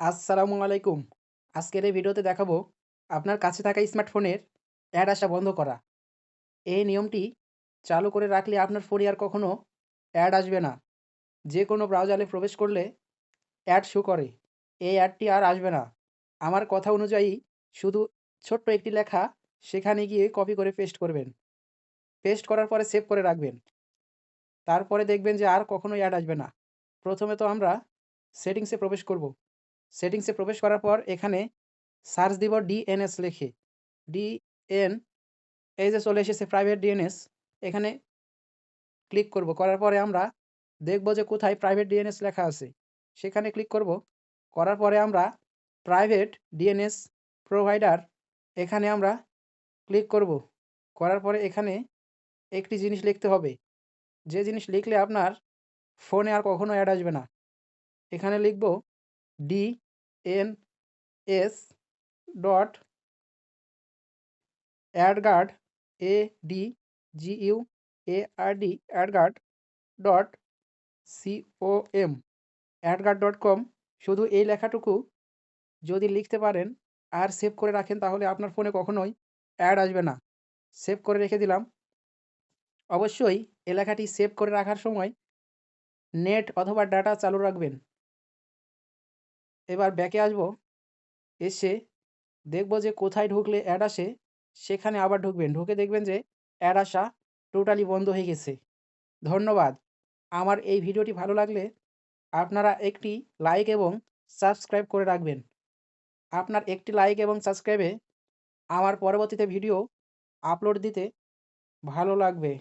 আসসালামু আলাইকুম। আজকের এই ভিডিওতে দেখাবো আপনার কাছে থাকা স্মার্টফোনের অ্যাড আসা বন্ধ করা। এই নিয়মটি চালু করে রাখলে আপনার ফোনে আর কখনো অ্যাড আসবে না। যে কোনো ব্রাউজারে প্রবেশ করলে অ্যাড শো করে। এই অ্যাডটি আর আসবে না। আমার কথা অনুযায়ী শুধু ছোট্ট একটি লেখা সেখানে গিয়ে কপি করে পেস্ট করবেন। পেস্ট করার পরে সেভ করে রাখবেন। তারপরে দেখবেন যে আর কখনো অ্যাড আসবে না। প্রথমে তো আমরা সেটিংসে প্রবেশ করব। সেটিংসে প্রবেশ করার পর এখানে সার্চ দিব ডিএনএস লিখে। ডিএন, এই যে চলে এসেছে প্রাইভেট ডিএনএস এখানে ক্লিক করব। করার পরে আমরা দেখব যে কোথায় প্রাইভেট ডিএনএস লেখা আছে। সেখানে ক্লিক করব। করার পরে আমরা প্রাইভেট ডিএনএস প্রোভাইডার এখানে আমরা ক্লিক করব। করার পরে এখানে একটি জিনিস লিখতে হবে। যে জিনিস লিখলে আপনার ফোনে আর কখনো অ্যাড আসবে না। এখানে লিখব D N S dot AdGuard A D G U A R D AdGuard dot C O M AdGuard dot com শুধু এই লেখাটুকু যদি লিখতে পারেন আর সেভ করে রাখেন তাহলে আপনার ফোনে কখনোই অ্যাড আসবে না। সেভ করে রেখে দিলাম। অবশ্যই এ লেখাটি সেভ করে রাখার সময় নেট অথবা ডাটা চালু রাখবেন। এবার ব্যাকে আসব, এসে দেখব যে কোথায় ঢুকলে অ্যাড আসে, সেখানে আবার ঢুকবেন। ঢুকে দেখবেন যে অ্যাড আসা টোটালি বন্ধ হয়ে গেছে। ধন্যবাদ। আমার এই ভিডিওটি ভালো লাগলে আপনারা একটি লাইক এবং সাবস্ক্রাইব করে রাখবেন। আপনার একটি লাইক এবং সাবস্ক্রাইবে আমার পরবর্তীতে ভিডিও আপলোড দিতে ভালো লাগবে।